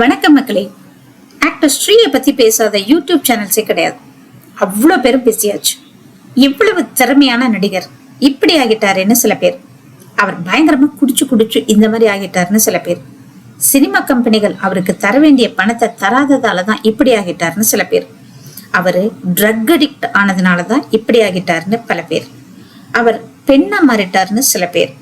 வணக்கம் மக்களே. ஆக்டர் ஸ்ரீயை பத்தி பேசாத யூடியூப் சேனல்ஸே கிடையாது. அவ்வளோ பேரும் பிஸியாச்சு இவ்வளவு திறமையான நடிகர் இப்படி ஆகிட்டாருன்னு சில பேர். அவர் பயங்கரமா குடிச்சு குடிச்சு இந்த மாதிரி ஆகிட்டாருன்னு சில பேர். சினிமா கம்பெனிகள் அவருக்கு தர வேண்டிய பணத்தை தராததால தான் இப்படி ஆகிட்டாருன்னு சில பேர். அவர் ட்ரக் அடிக்ட் ஆனதுனால தான் இப்படி ஆகிட்டாருன்னு பல பேர். அவர் பெண்ணா மாறிட்டாருன்னு சில பேர்.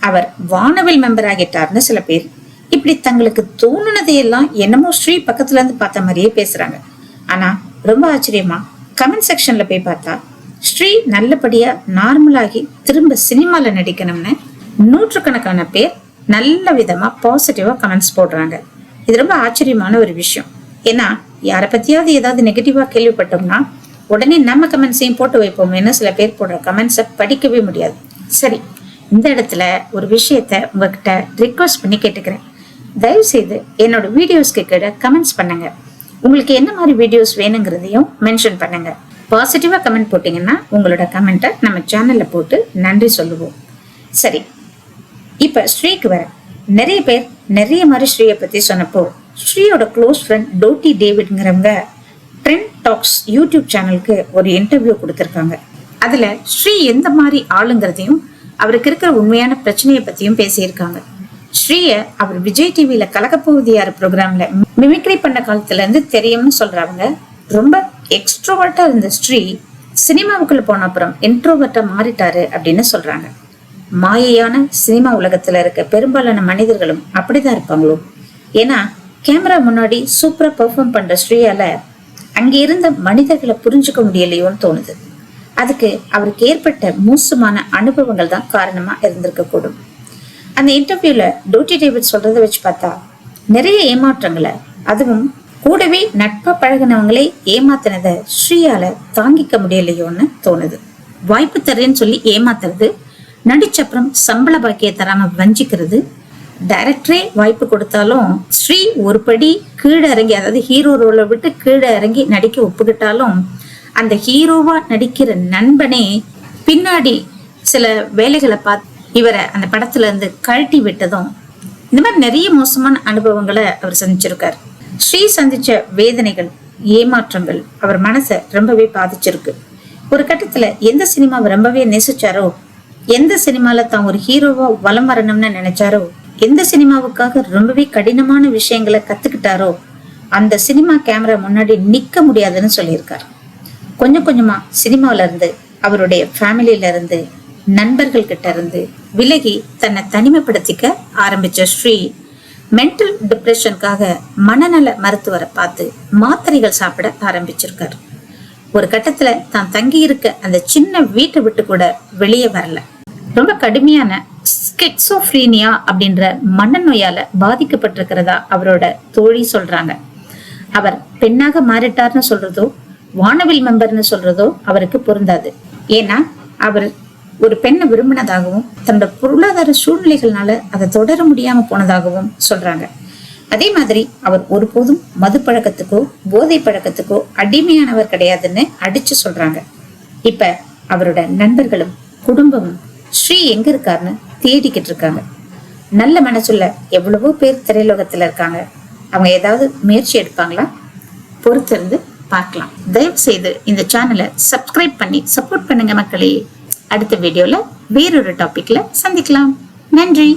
அவர் வானவில் மெம்பர் ஆகிட்டாருன்னு சில பேர். இப்படி தங்களுக்கு தோணுனதையெல்லாம் என்னமோ ஸ்ரீ பக்கத்துல இருந்து பார்த்த மாதிரியே பேசுறாங்க. ஆனா ரொம்ப ஆச்சரியமா கமெண்ட் செக்ஷன்ல போய் பார்த்தா ஸ்ரீ நல்லபடியா நார்மலாகி திரும்ப சினிமால நடிக்கணும்னு நூற்றுக்கணக்கான பேர் நல்ல விதமா பாசிட்டிவா கமெண்ட்ஸ் போடுறாங்க. இது ரொம்ப ஆச்சரியமான ஒரு விஷயம். ஏன்னா யாரை பத்தியாவது ஏதாவது நெகட்டிவா கேள்விப்பட்டோம்னா உடனே நம்ம கமெண்ட்ஸையும் போட்டு வைப்போம்னு சில பேர் போடுற கமெண்ட்ஸை படிக்கவே முடியாது. சரி இந்த இடத்துல ஒரு விஷயத்த உங்ககிட்ட ரிக்வஸ்ட் பண்ணி கேட்டுக்கிறேன். தயவு செய்து என்னோட வீடியோஸ்க்கு கீழே கமெண்ட்ஸ் பண்ணுங்க. உங்களுக்கு என்ன மாதிரி வீடியோஸ் வேணுங்கிறதையும் மென்ஷன் பண்ணுங்க. பாசிட்டிவா கமெண்ட் போட்டீங்கன்னா உங்களோட கமெண்ட்டை நம்ம சேனல்ல போட்டு நன்றி சொல்லுவோம். சரி இப்ப ஸ்ரீக்கு வர நிறைய பேர் நிறைய மாதிரி ஸ்ரீயை பத்தி சொன்னப்போ ஸ்ரீயோட க்ளோஸ் ஃப்ரெண்ட் டோட்டி டேவிட்ங்கிறவங்க ட்ரெண்ட் டாக்ஸ் யூடியூப் சேனலுக்கு ஒரு இன்டர்வியூ கொடுத்துருக்காங்க. அதுல ஸ்ரீ எந்த மாதிரி ஆளுங்கிறதையும் அவருக்கு இருக்கிற உண்மையான பிரச்சனையை பத்தியும் பேசியிருக்காங்க. ஸ்ரீய அவர் விஜய் டிவியில கலக்கப்போகுது யார் ப்ரோக்ராம்ல மிமிக்ரி பண்ண காலத்துல இருந்து தெரியும்னு சொல்றவங்க ரொம்ப எக்ஸ்ட்ரோவர்ட்டா இருந்த ஸ்ரீ சினிமாவுக்குள்ள போன அப்புறம் இன்ட்ரோவர்ட்டா மாறிட்டாரு அப்படின்னு சொல்றாங்க. மாயையான சினிமா உலகத்துல இருக்க பெரும்பாலான மனிதர்களும் அப்படிதான் இருப்பாங்களோ? ஏன்னா கேமரா முன்னாடி சூப்பரா பெர்ஃபார்ம் பண்ற ஸ்ரீயால அங்க இருந்த மனிதர்களை புரிஞ்சுக்க முடியலையோன்னு தோணுது. அதுக்கு அவருக்கு ஏற்பட்ட மோசமான அனுபவங்கள் தான் காரணமா இருந்திருக்க கூடும் அந்த இன்டர்வியூல டூட்டி டேவிட் சொல்றதை வச்சு பார்த்தா நிறைய ஏமாற்றங்களை அதுவும் கூடவே நட்பா பழகினவங்களை ஏமாத்தினதை ஸ்ரீயால தாங்கிக்க முடியலையோன்னு தோணுது. வாய்ப்பு தரேன்னு சொல்லி ஏமாத்துறது நடிச்சப்புறம் சம்பள பாக்கிய தராம வஞ்சிக்கிறது டைரக்டரே வாய்ப்பு கொடுத்தாலும் ஸ்ரீ ஒரு படி கீழே இறங்கி அதாவது ஹீரோ ரோலை விட்டு கீழே இறங்கி நடிக்க ஒப்புக்கிட்டாலும் அந்த ஹீரோவா நடிக்கிற நண்பனே பின்னாடி சில வேலைகளை பார்த்து இவரை அந்த படத்துல இருந்து கழட்டி விட்டதும் இந்த மாதிரி நிறைய மோசமான அனுபவங்களை அவர் சந்திச்சிருக்கார். ஸ்ரீ சந்திச்ச வேதனைகள் ஏமாற்றங்கள் அவர் மனசை ரொம்பவே பாதிச்சிருக்கு. ஒரு கட்டத்துல எந்த சினிமாவை ரொம்பவே நேசிச்சாரோ எந்த சினிமால தான் ஒரு ஹீரோவா வலம் வரணும்னு நினைச்சாரோ எந்த சினிமாவுக்காக ரொம்பவே கடினமான விஷயங்களை கத்துக்கிட்டாரோ அந்த சினிமா கேமரா முன்னாடி நிக்க முடியாதுன்னு சொல்லியிருக்காரு. கொஞ்சம் கொஞ்சமா சினிமாவில இருந்து அவருடைய ஃபேமிலியில இருந்து நண்பர்கள் கிட்ட இருந்து விலகி தன்னை தனிமைப்படுத்திக்க ஆரம்பிச்ச ஸ்ரீ. மென்டல் டிப்ரெஷனுக்காக மனநல மருத்துவரை பார்த்து மாத்திரைகள் சாப்பிட ஆரம்பிச்சிருக்கார். ஒரு கட்டத்துல தான் தங்கி இருக்க அந்த சின்ன வீட்டை விட்டு கூட வெளியே வரல. ரொம்ப கடுமையான ஸ்கெட்சோஃப்ரீனியா அப்படின்ற மனநோயால பாதிக்கப்பட்டிருக்கிறதா அவரோட தோழி சொல்றாங்க. அவர் பெண்ணாக மாறிட்டார்னு சொல்றதோ வானவில் மெம்பர்னு சொல்றதோ அவருக்கு பொருந்தாது. ஏன்னா அவர் ஒரு பெண்ணை விரும்பினதாகவும் தன்னோட பொருளாதார சூழ்நிலைகள்னால அதை தொடர முடியாம போனதாகவும் சொல்றாங்க. அதே மாதிரி அவர் ஒருபோதும் மது பழக்கத்துக்கோ போதை பழக்கத்துக்கோ அடிமையானவர் கிடையாதுன்னு அடிச்சு சொல்றாங்க. இப்ப அவரோட நண்பர்களும் குடும்பமும் ஸ்ரீ எங்க இருக்காருன்னு தேடிக்கிட்டு இருக்காங்க. நல்ல மனசுள்ள எவ்வளவோ பேர் திரையுலகத்துல இருக்காங்க. அவங்க ஏதாவது முயற்சி எடுப்பாங்களா? பொறுத்திருந்து பார்க்கலாம். தயவு செய்து இந்த சேனலை சப்ஸ்கிரைப் பண்ணி சப்போர்ட் பண்ணுங்க மக்களே. அடுத்த வீடியோவில் வேறொரு டாபிக்ல சந்திக்கலாம். நன்றி.